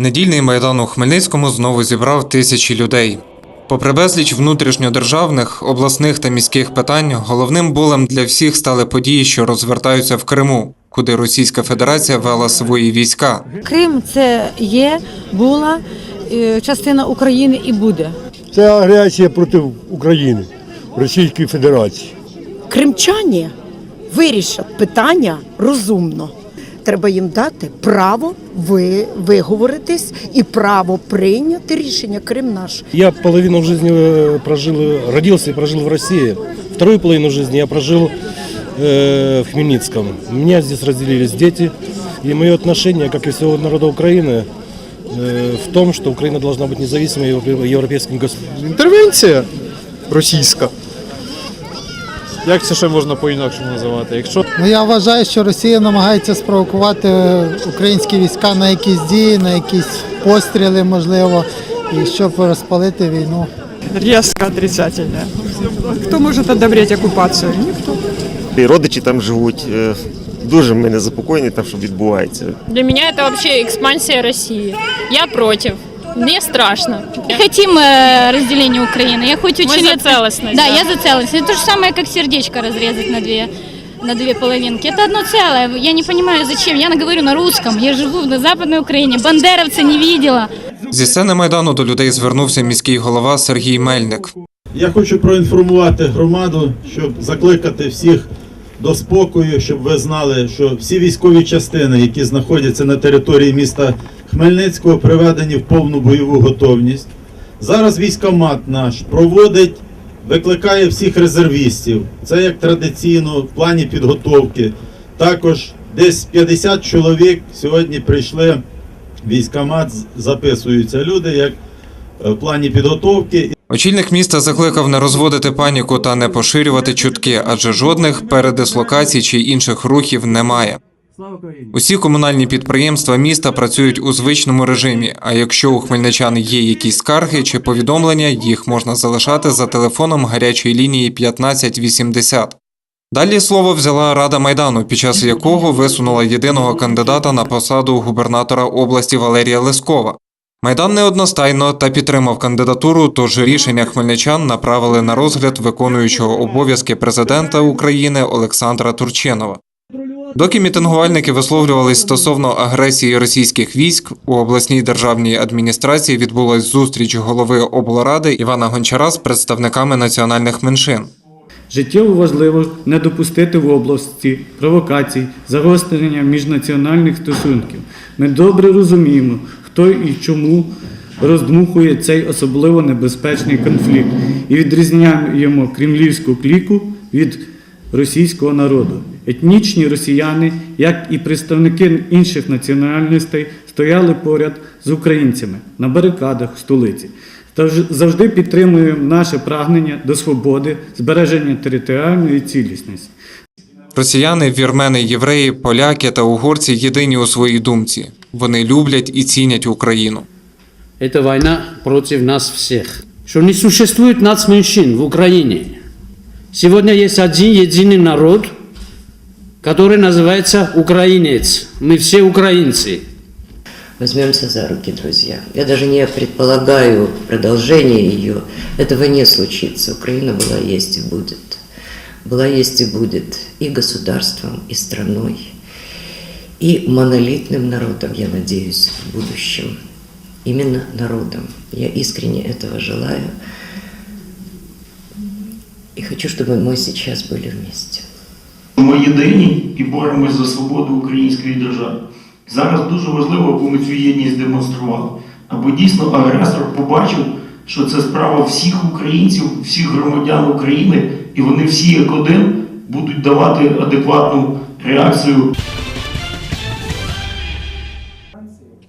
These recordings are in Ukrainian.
Недільний майдан у Хмельницькому знову зібрав тисячі людей. Попри безліч внутрішньодержавних, обласних та міських питань, головним болем для всіх стали події, що розвертаються в Криму, куди Російська Федерація вела свої війська. Крим це є, була е, частина України і буде. Це агресія проти України, Російської Федерації. кримчані вирішать питання розумно. Треба їм дати право ви, виговоритись і право прийняти рішення. Крим наш. Я половину жизни э, прожил, э, родился и прожил в России. Вторую половину жизни я прожил э, в Хмельницком. У меня здесь разделились дети. И мое отношение, как и всего народа Украины, э, в том, что Украина должна быть независимой европе- европейским государством. інтервенція російська. як це ще можна по-інакшому називати? Якщо Ну я вважаю, що Росія намагається спровокувати українські війська на якісь дії, на якісь постріли, можливо, і щоб розпалити війну. резко отрицательное. Кто может одобрять оккупацию? Никто. І родичі там живуть. Е, Дуже ми не запокоєні там, що відбувається. Для меня это вообще экспансия России. Я против. Мне страшно. Не хотим э, разделения Украины. Я хоть очень Мы за редко- целостность, Да, да. я за целостность. Это то же самое, как сердечко разрезать на две на две половинки. Это одно целое. Я не понимаю, зачем. Я говорю на русском. Я живу на Западной Украине. Бандеровца не видела. Зі сцени майдану до людей звернувся міський голова Сергій Мельник. Я хочу проінформувати громаду, щоб закликати всіх до спокою, щоб ви знали, що всі військові частини, які знаходяться на території міста Хмельницького, приведені в повну бойову готовність. Зараз військомат наш проводить, викликає всіх резервістів. Це як традиційно в плані підготовки. Також десь 50 чоловік сьогодні прийшли військомат, записуються люди як е, в плані підготовки. Очільник міста закликав не розводити паніку та не поширювати чутки, адже жодних передислокацій чи інших рухів немає. Усі комунальні підприємства міста працюють у звичному режимі. А якщо у хмельничан є якісь скарги чи повідомлення, їх можна залишати за телефоном гарячої лінії 1580. Далі слово взяла Рада Майдану, під час якого висунула єдиного кандидата на посаду губернатора області Валерія Лескова. Майдан неодностайно та підтримав кандидатуру, тож рішення хмельничан направили на розгляд виконуючого обов'язки президента України Олександра Турчинова. Доки мітингувальники висловлювались стосовно агресії російських військ, у обласній державній адміністрації відбулась зустріч голови облради Івана Гончара з представниками національних меншин. Життєво важливо не допустити в області провокацій, загострення міжнаціональних стосунків. Ми добре розуміємо, хто і чому роздмухує цей особливо небезпечний конфлікт і відрізняємо кремлівську кліку від російського народу. Етнічні росіяни, як і представники інших національностей, стояли поряд з українцями на барикадах в столиці. Та завжди підтримуємо наше прагнення до свободи, збереження територіальної цілісності. Росіяни, вірмени, євреї, поляки та угорці єдині у своїй думці. Вони люблять і цінять Україну. Это война против нас всех. Что не существует нацменьшин в Украине. Сегодня есть один единый народ, который называется украинец. Мы все украинцы. Возьмемся за руки, друзья. Я даже не предполагаю продолжение ее. Этого не случится. Украина была, есть и будет. Была, есть и будет и государством, и страной, и монолитным народом, я надеюсь, в будущем. Именно народом. Я искренне этого желаю. И хочу, чтобы мы сейчас были вместе. Ми єдині і боремось за свободу української держави. Зараз дуже важливо, аби ми цю єдність демонстрували, аби дійсно агресор побачив, що це справа всіх українців, всіх громадян України, і вони всі як один будуть давати адекватну реакцію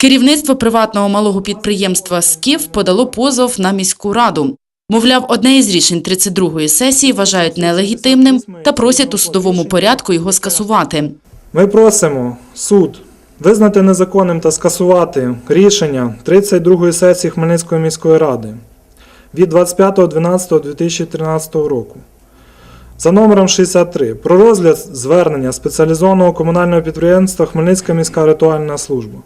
Керівництво приватного малого підприємства «Скіф» подало позов на міську раду. Мовляв, одне із рішень 32-ї сесії вважають нелегітимним та просять у судовому порядку його скасувати. Ми просимо суд визнати незаконним та скасувати рішення 32-ї сесії Хмельницької міської ради від 25.12.2013 року за номером 63 про розгляд звернення спеціалізованого комунального підприємства Хмельницька міська ритуальна служба,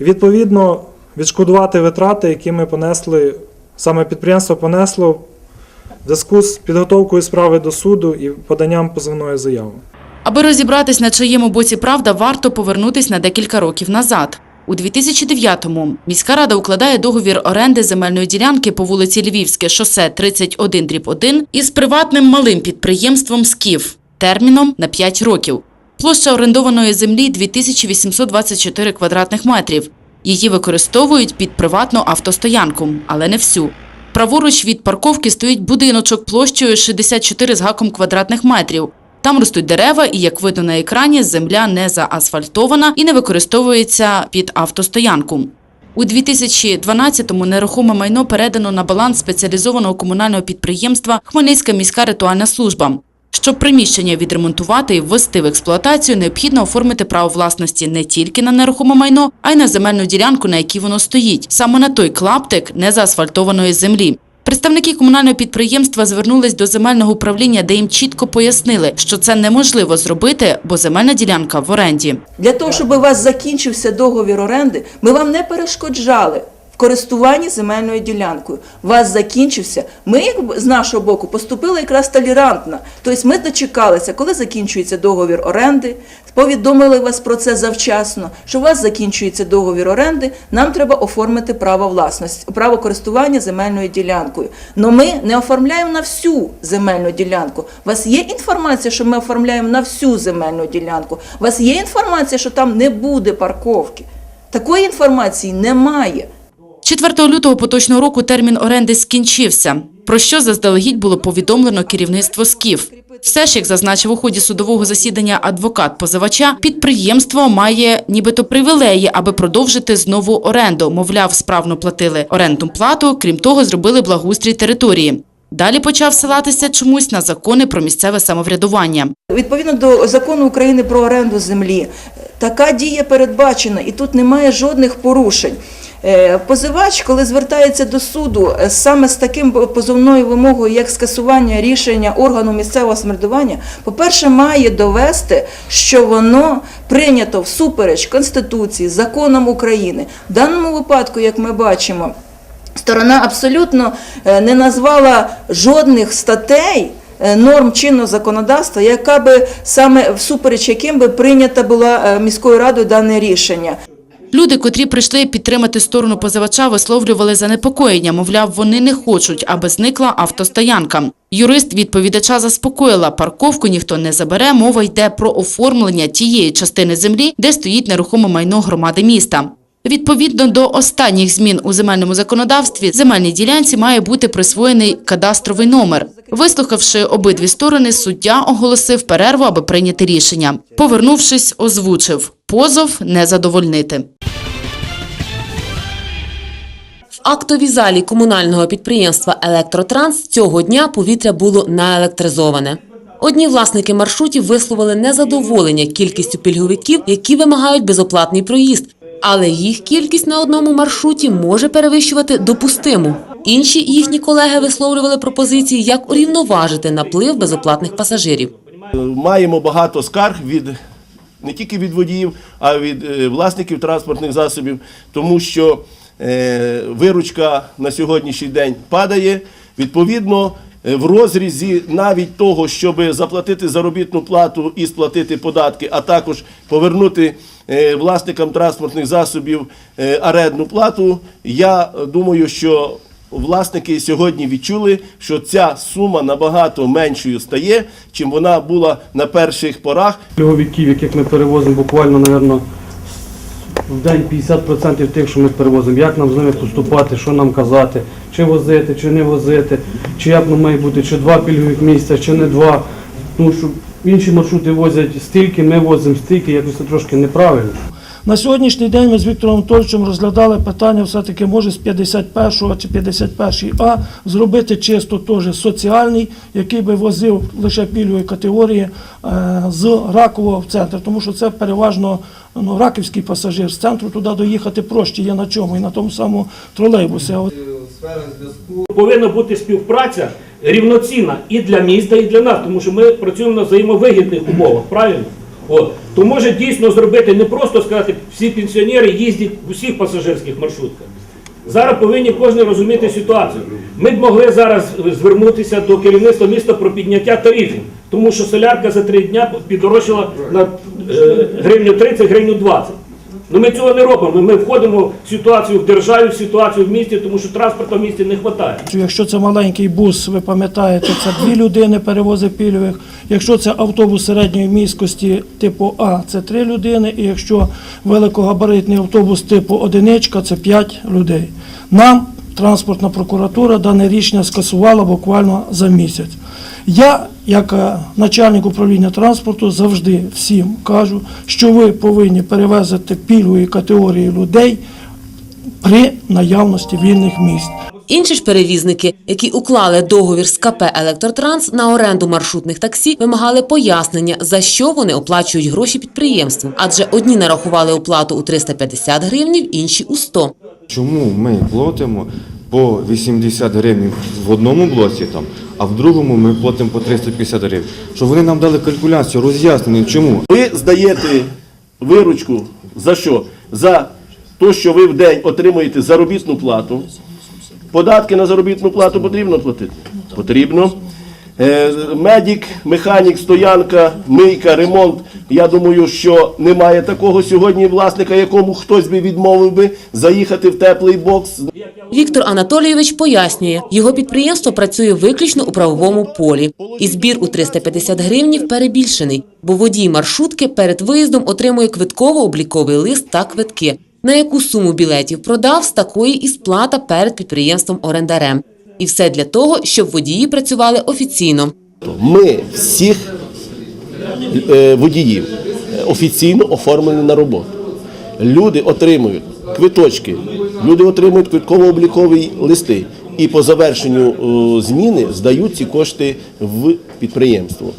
відповідно відшкодувати витрати, які ми понесли, саме підприємство понесло в зв'язку з підготовкою справи до суду і поданням позовної заяви. Аби розібратись, на чиєму боці правда, варто повернутись на декілька років назад. У 2009-му міська рада укладає договір оренди земельної ділянки по вулиці Львівське шосе 31 1 із приватним малим підприємством «Скіф» терміном на 5 років. Площа орендованої землі 2824 квадратних метрів. Її використовують під приватну автостоянку, але не всю. Праворуч від парковки стоїть будиночок площею 64 з гаком квадратних метрів. Там ростуть дерева, і як видно на екрані, земля не заасфальтована і не використовується під автостоянку. У 2012-му нерухоме майно передано на баланс спеціалізованого комунального підприємства Хмельницька міська ритуальна служба. Щоб приміщення відремонтувати і ввести в експлуатацію, необхідно оформити право власності не тільки на нерухоме майно, а й на земельну ділянку, на якій воно стоїть, саме на той клаптик незаасфальтованої землі. Представники комунального підприємства звернулись до земельного управління, де їм чітко пояснили, що це неможливо зробити, бо земельна ділянка в оренді. Для того, щоб у вас закінчився договір оренди, ми вам не перешкоджали користуванні земельною ділянкою. Вас закінчився. Ми, як з нашого боку, поступили якраз толерантно. Тобто ми дочекалися, коли закінчується договір оренди, повідомили вас про це завчасно, що у вас закінчується договір оренди, нам треба оформити право власності, право користування земельною ділянкою. Но ми не оформляємо на всю земельну ділянку. У вас є інформація, що ми оформляємо на всю земельну ділянку. У вас є інформація, що там не буде парковки. Такої інформації немає. 4 лютого поточного року термін оренди скінчився, про що заздалегідь було повідомлено керівництво СКІФ. Все ж, як зазначив у ході судового засідання адвокат позивача, підприємство має нібито привілеї, аби продовжити знову оренду. Мовляв, справно платили орендну плату, крім того, зробили благоустрій території. Далі почав ссилатися чомусь на закони про місцеве самоврядування. Відповідно до закону України про оренду землі, така дія передбачена, і тут немає жодних порушень. Е, Позивач, коли звертається до суду е, саме з таким позовною вимогою, як скасування рішення органу місцевого самоврядування, по-перше, має довести, що воно прийнято всупереч Конституції, законам України. В даному випадку, як ми бачимо, сторона абсолютно е, не назвала жодних статей. Норм чинного законодавства, яка би саме всупереч яким би прийнята була міською радою дане рішення. Люди, котрі прийшли підтримати сторону позивача, висловлювали занепокоєння. Мовляв, вони не хочуть, аби зникла автостоянка. Юрист відповідача заспокоїла, парковку ніхто не забере. Мова йде про оформлення тієї частини землі, де стоїть нерухоме майно громади міста. Відповідно до останніх змін у земельному законодавстві, земельній ділянці має бути присвоєний кадастровий номер. Вислухавши обидві сторони, суддя оголосив перерву, аби прийняти рішення. Повернувшись, озвучив позов не задовольнити. В актовій залі комунального підприємства Електротранс цього дня повітря було наелектризоване. Одні власники маршрутів висловили незадоволення кількістю пільговиків, які вимагають безоплатний проїзд, але їх кількість на одному маршруті може перевищувати допустиму. Інші їхні колеги висловлювали пропозиції, як урівноважити наплив безоплатних пасажирів. Маємо багато скарг від не тільки від водіїв, а від е, власників транспортних засобів, тому що е, виручка на сьогоднішній день падає. Відповідно, е, в розрізі навіть того, щоб заплатити заробітну плату і сплатити податки, а також повернути власникам транспортних засобів орендну плату, я думаю, що власники сьогодні відчули, що ця сума набагато меншою стає, чим вона була на перших порах. Пільговиків, яких ми перевозимо буквально, напевно, в день 50% тих, що ми перевозимо. Як нам з ними поступати, що нам казати, чи возити, чи не возити, чи як нам має бути, чи два пільгових місця, чи не два. Тому що інші маршрути возять стільки, ми возимо стільки, якось це трошки неправильно. На сьогоднішній день ми з Віктором Анатольовичем розглядали питання, все-таки може з 51 чи 51 А зробити чисто теж соціальний, який би возив лише пільгової категорії е, з Ракового в центр, тому що це переважно ну, раківський пасажир. З центру туди доїхати проще є на чому, і на тому самому тролейбусі. Повинна бути співпраця рівноцінна і для міста, і для нас, тому що ми працюємо на взаємовигідних умовах, правильно? От. То може дійсно зробити не просто сказати, всі пенсіонери їздять в усіх пасажирських маршрутках. Зараз повинні кожен розуміти ситуацію. Ми б могли зараз звернутися до керівництва міста про підняття тарифів, тому що солярка за три дня підорожчала на е, гривню 30, гривню 20. Ну ми цього не робимо. Ми входимо в ситуацію в державі, в ситуацію в місті, тому що транспорту в місті не вистачає. Якщо це маленький бус, ви пам'ятаєте, це дві людини перевозить пільгових. Якщо це автобус середньої міськості типу А, це три людини. І якщо великогабаритний автобус типу одиничка, це п'ять людей. Нам транспортна прокуратура дане рішення скасувала буквально за місяць. Я, як е, начальник управління транспорту, завжди всім кажу, що ви повинні перевезти пільгові категорії людей при наявності вільних місць. Інші ж перевізники, які уклали договір з КП «Електротранс» на оренду маршрутних таксі, вимагали пояснення, за що вони оплачують гроші підприємству. Адже одні нарахували оплату у 350 гривнів, інші – у 100. Чому ми платимо по 80 гривень в одному блоці, там, а в другому ми платимо по 350 гривень? Щоб вони нам дали калькуляцію, роз'яснення, чому. Ви здаєте виручку за що? За те, що ви в день отримуєте заробітну плату. Податки на заробітну плату потрібно платити? Потрібно. Е, Медик, механік, стоянка, мийка, ремонт. Я думаю, що немає такого сьогодні власника, якому хтось би відмовив би заїхати в теплий бокс. Віктор Анатолійович пояснює, його підприємство працює виключно у правовому полі. І збір у 350 гривнів перебільшений, бо водій маршрутки перед виїздом отримує квитково-обліковий лист та квитки. На яку суму білетів продав, з такої і сплата перед підприємством-орендарем. І все для того, щоб водії працювали офіційно. Ми всіх е, водіїв офіційно оформлені на роботу. Люди отримують квиточки, люди отримують квитково-облікові листи. І по завершенню е, зміни здають ці кошти в підприємство.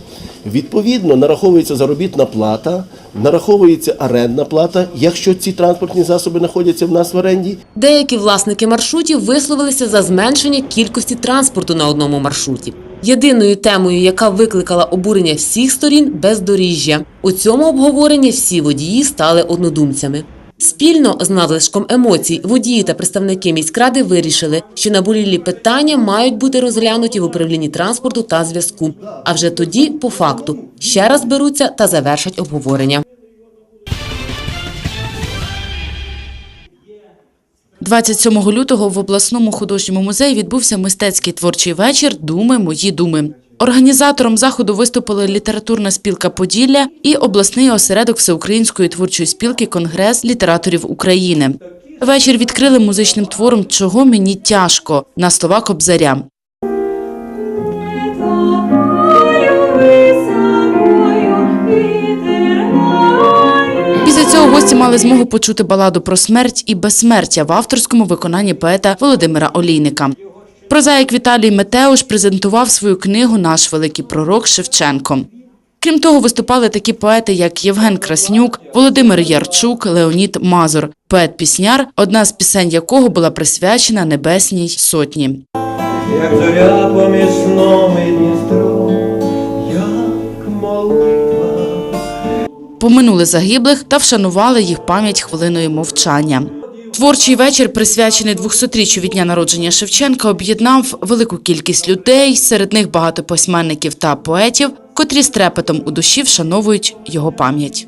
Відповідно, нараховується заробітна плата, нараховується орендна плата, якщо ці транспортні засоби знаходяться в нас в оренді. Деякі власники маршрутів висловилися за зменшення кількості транспорту на одному маршруті. Єдиною темою, яка викликала обурення всіх сторін бездоріжжя. У цьому обговоренні всі водії стали однодумцями. Спільно з надлишком емоцій водії та представники міськради вирішили, що наболілі питання мають бути розглянуті в управлінні транспорту та зв'язку. А вже тоді, по факту, ще раз беруться та завершать обговорення. 27 лютого в обласному художньому музеї відбувся мистецький творчий вечір Думи мої думи. Організатором заходу виступили літературна спілка Поділля і обласний осередок всеукраїнської творчої спілки Конгрес літераторів України. Вечір відкрили музичним твором Чого мені тяжко на слова Кобзаря. Після цього гості мали змогу почути баладу про смерть і безсмертя в авторському виконанні поета Володимира Олійника. Прозаїк Віталій Метеуш презентував свою книгу Наш великий пророк Шевченко. Крім того, виступали такі поети, як Євген Краснюк, Володимир Ярчук, Леонід Мазур, поет-пісняр, одна з пісень якого була присвячена Небесній Сотні. Як зоря поміж сном і Дністром, як молитва. Поминули загиблих та вшанували їх пам'ять хвилиною мовчання. Творчий вечір, присвячений 200-річчю від дня народження Шевченка, об'єднав велику кількість людей, серед них багато письменників та поетів, котрі з трепетом у душі вшановують його пам'ять.